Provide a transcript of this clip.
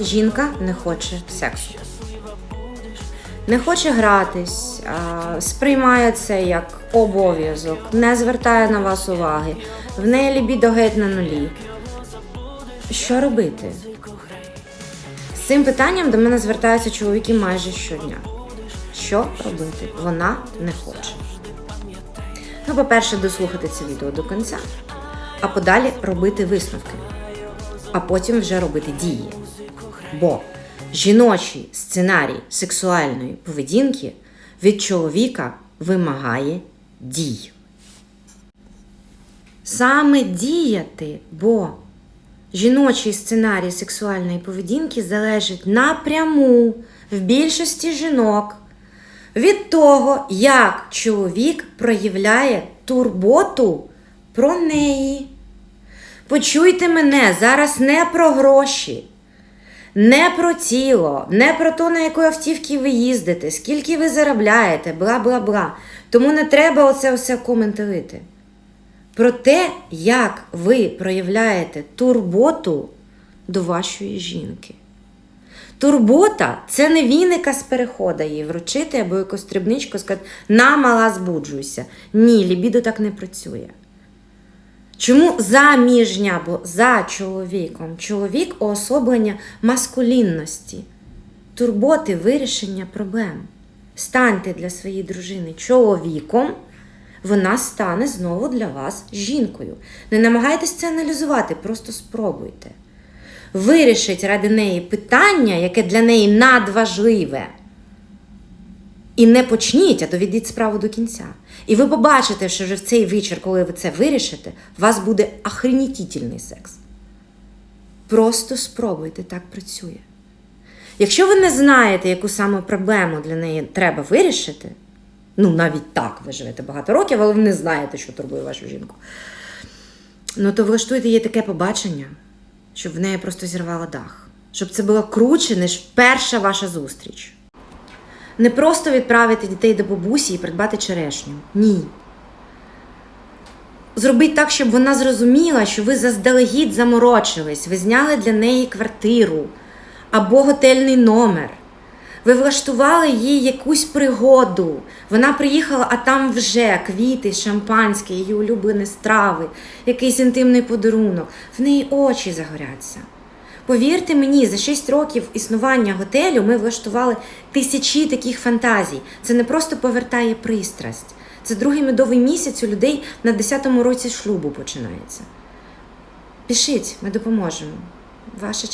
Жінка не хоче сексу. Не хоче гратись, сприймає це як обов'язок, не звертає на вас уваги, в неї лібідо геть на нулі. Що робити? З цим питанням до мене звертаються чоловіки майже щодня. Що робити? Вона не хоче. Ну, по-перше, дослухати це відео до кінця, а подалі робити висновки, а потім вже робити дії. Бо жіночий сценарій сексуальної поведінки від чоловіка вимагає дій. Саме діяти, бо жіночий сценарій сексуальної поведінки залежить напряму в більшості жінок від того, як чоловік проявляє турботу про неї. Почуйте мене зараз не про гроші, не про тіло, не про те, на якої автівки ви їздите, скільки ви заробляєте, бла бла бла. Тому не треба оце все коментувати. Про те, як ви проявляєте турботу до вашої жінки. Турбота це не віника з перехода їй вручити або якусь стрибничку сказати на мала збуджуйся. Ні, лібідо так не працює. Чому заміжня, бо за чоловіком? Чоловік уособлення маскулінності, турботи, вирішення проблем. Станьте для своєї дружини чоловіком, вона стане знову для вас жінкою. Не намагайтесь це аналізувати, просто спробуйте. Вирішить ради неї питання, яке для неї надважливе. І не почніть, а доведіть справу до кінця. І ви побачите, що вже в цей вечір, коли ви це вирішите, у вас буде охренітельний секс. Просто спробуйте, так працює. Якщо ви не знаєте, яку саме проблему для неї треба вирішити, ну навіть так ви живете багато років, але ви не знаєте, що турбує вашу жінку, ну то влаштуйте їй таке побачення, щоб в неї просто зірвало дах. Щоб це було круче, ніж перша ваша зустріч. Не просто відправити дітей до бабусі і придбати черешню. Ні. Зробіть так, щоб вона зрозуміла, що ви заздалегідь заморочились, ви зняли для неї квартиру або готельний номер. Ви влаштували їй якусь пригоду. Вона приїхала, а там вже квіти, шампанське, її улюблені страви, якийсь інтимний подарунок. В неї очі загоряться. Повірте мені, за 6 років існування готелю ми влаштували тисячі таких фантазій. Це не просто повертає пристрасть. Це другий медовий місяць у людей на 10-му році шлюбу починається. Пишіть, ми допоможемо. Ваша